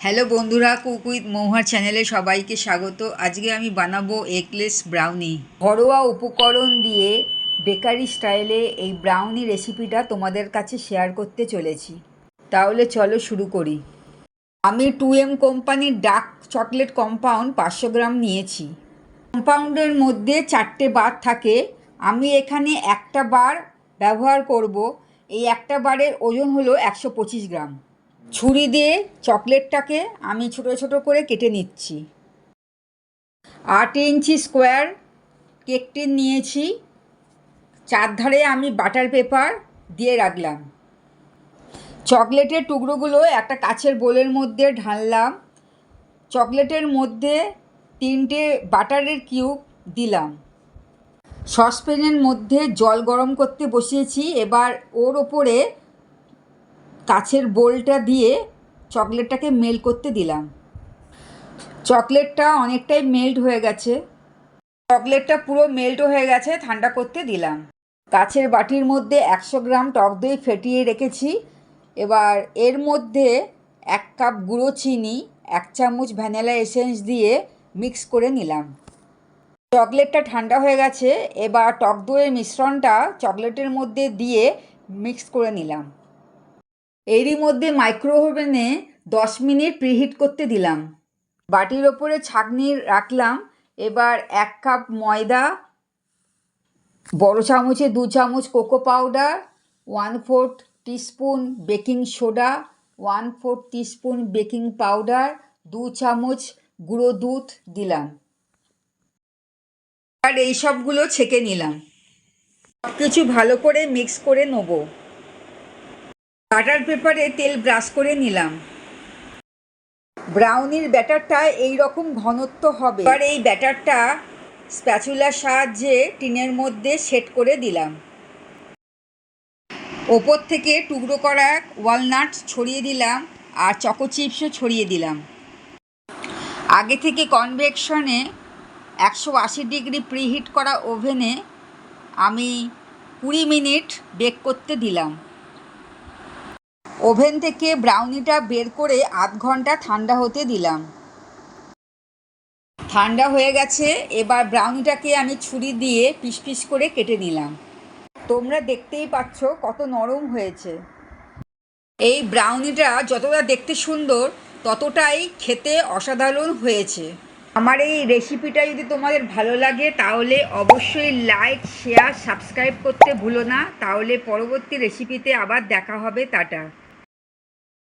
Hello বন্ধুরা cook with মৌহার চ্যানেলে সবাইকে স্বাগত। আজকে আমি বানাবো এগলেস ব্রাউনি ঘরোয়া উপকরণ দিয়ে বেকারি স্টাইলে এই ব্রাউনি রেসিপিটা তোমাদের কাছে শেয়ার করতে চলেছি। তাহলে চলো শুরু করি। আমি টু এম কোম্পানির ডার্ক চকলেট কম্পাউন্ড পাঁচশো গ্রাম নিয়েছি। কম্পাউন্ডের মধ্যে চারটে বার থাকে। আমি এখানে একটা বার ব্যবহার করব। এই একটা বারের ওজন হলো একশো পঁচিশ গ্রাম। ছুরি দিয়ে চকলেটটাকে আমি ছোট ছোট করে কেটে নিচ্ছি। আট ইঞ্চি স্কোয়ার কেক টিন নিয়েছি। চারধারে আমি বাটার পেপার দিয়ে রাখলাম। চকলেটের টুকরোগুলো একটা কাচের বোলের মধ্যে ঢাললাম। চকলেটের মধ্যে তিনটে বাটারের কিউব দিলাম। সসপ্যানের মধ্যে জল গরম করতে বসিয়েছি। এবার ওর ওপরে কাছের বোলটা দিয়ে চকলেটটাকে মেল করতে দিলাম। চকলেটটা অনেকটাই মেল্ট হয়ে গেছে। চকলেটটা পুরো মেল্ট হয়ে গেছে, ঠান্ডা করতে দিলাম। কাছের বাটির মধ্যে একশো গ্রাম টক দই ফেটিয়ে রেখেছি। এবার এর মধ্যে এক কাপ গুঁড়ো চিনি, এক চামচ ভ্যানিলা এসেন্স দিয়ে মিক্স করে নিলাম। চকলেটটা ঠান্ডা হয়ে গেছে, এবার টক দইয়ের মিশ্রণটা চকলেটের মধ্যে দিয়ে মিক্স করে নিলাম। এরই মধ্যে মাইক্রো ওভেনে দশ মিনিট প্রিহিট করতে দিলাম। বাটির ওপরে ছাঁকনি রাখলাম। এবার এক কাপ ময়দা, বড় চামচে দু চামচ cocoa powder, one fourth teaspoon baking soda, one fourth teaspoon baking powder, দু চামচ গুঁড়ো দুধ দিলাম। আর এই সবগুলো ছেঁকে নিলাম। সব কিছু ভালো করে মিক্স করে নেব। বাটার পেপারে তেল ব্রাশ করে নিলাম। ব্রাউনির ব্যাটারটা এই রকম ঘনত্ব হবে। এবার এই ব্যাটারটা স্প্যাচুলার সাহায্যে টিনের মধ্যে সেট করে দিলাম। ওপর থেকে টুকরো করা ওয়ালনাট ছড়িয়ে দিলাম আর চকো চিপসও ছড়িয়ে দিলাম। আগে থেকে কনভেকশনে একশো আশি ডিগ্রি প্রিহিট করা ওভেনে আমি কুড়ি মিনিট বেক করতে দিলাম। ওভেন থেকে ব্রাউনিটা বের করে আধ ঘণ্টা ঠান্ডা হতে দিলাম। ঠান্ডা হয়ে গেছে, এবার ব্রাউনিটাকে আমি ছুরি দিয়ে পিস পিস করে কেটে নিলাম। তোমরা দেখতেই পাচ্ছ কত নরম হয়েছে। এই ব্রাউনিটা যতটা দেখতে সুন্দর, ততটাই খেতে অসাধারণ হয়েছে। আমার এই রেসিপিটা যদি তোমাদের ভালো লাগে, তাহলে অবশ্যই লাইক, শেয়ার, সাবস্ক্রাইব করতে ভুলো না। তাহলে পরবর্তী রেসিপিতে আবার দেখা হবে। টাটা।